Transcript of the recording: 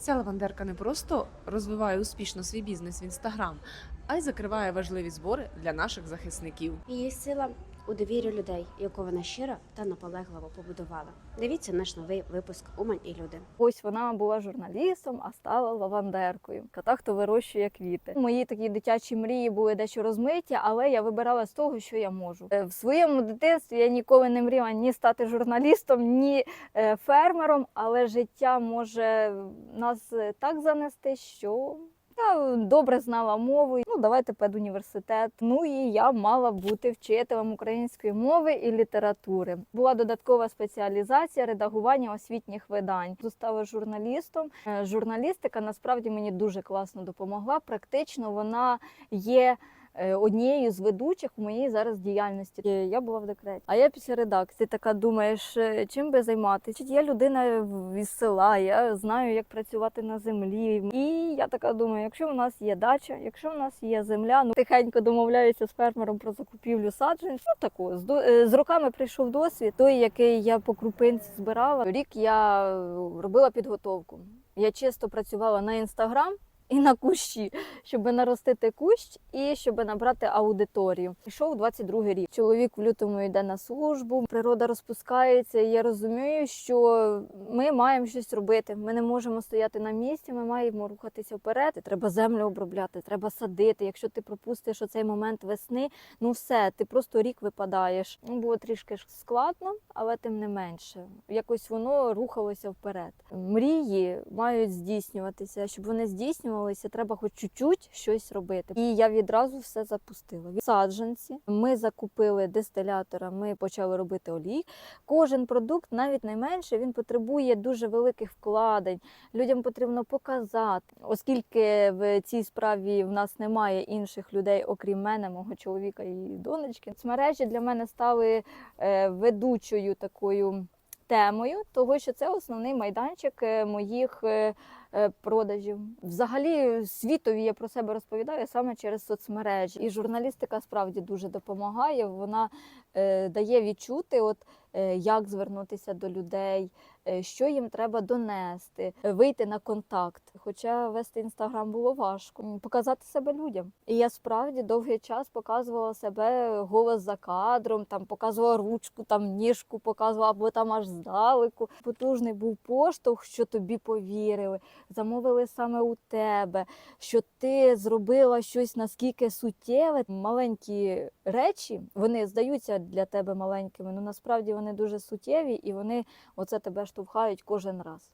Ця лавандерка не просто розвиває успішно свій бізнес в інстаграм, а й закриває важливі збори для наших захисників. Її сила у довірі людей, яку вона щиро та наполегливо побудувала. Дивіться наш новий випуск Умань і люди. Ось вона була журналістом, а стала лавандеркою. Та хто вирощує квіти. Мої такі дитячі мрії були дещо розмиті, але я вибирала з того, що я можу. Е, В своєму дитинстві я ніколи не мріяла ні стати журналістом, ні е, фермером, але життя може нас е, так занести, що. Я добре знала мову. Давайте педуніверситет. Ну і я мала бути вчителем української мови і літератури. Була додаткова спеціалізація редагування освітніх видань. Стала журналістом. Е, Журналістика насправді мені дуже класно допомогла. Практично вона є. Е, Однією з ведучих у моїй зараз діяльності Е, я була в декреті. А я після редакції така думаєш, е, чим би займатися? Я людина в- із села, я знаю, як працювати на землі. І я така думаю, якщо у нас є дача, якщо у нас є земля, ну тихенько домовляюся з фермером про закупівлю саджанців. Ну тако з, з роками прийшов досвід, той, який я по крупинці збирала. Рік я робила підготовку. Я чисто працювала на інстаграм. І на кущі, щоб наростити кущ і щоб набрати аудиторію. Пішов 22 рік. Чоловік в лютому йде на службу, природа розпускається. І я розумію, що ми маємо щось робити. Ми не можемо стояти на місці, ми маємо рухатися вперед. Треба землю обробляти, треба садити. Якщо ти пропустиш оцей момент весни, ну все, ти просто рік випадаєш. Ну, було трішки складно, але тим не менше, якось воно рухалося вперед. Мрії мають здійснюватися. Щоб вони здійснювалися, треба хоч чуть-чуть щось робити. І я відразу все запустила. Саджанці ми закупили дистилятора, ми почали робити олій. Кожен продукт, навіть найменше, він потребує дуже великих вкладень. Людям потрібно показати, оскільки в цій справі в нас немає інших людей, окрім мене, мого чоловіка і донечки. Соцмережі для мене стали е, ведучою такою темою, того що це основний майданчик е, моїх е, продажів. Взагалі світові я про себе розповідаю саме через соцмережі. І журналістика справді дуже допомагає. Вона е, дає відчути, от е, як звернутися до людей, е, що їм треба донести, е, вийти на контакт. Хоча вести інстаграм було важко, показати себе людям. І я справді довгий час показувала себе голос за кадром, там показувала ручку, там ніжку показувала, або там аж здалеку. Потужний був поштовх, що тобі повірили, замовили саме у тебе, що ти зробила щось наскільки суттєве. Маленькі речі вони здаються для тебе маленькими, але насправді вони дуже суттєві і вони оце тебе штовхають кожен раз.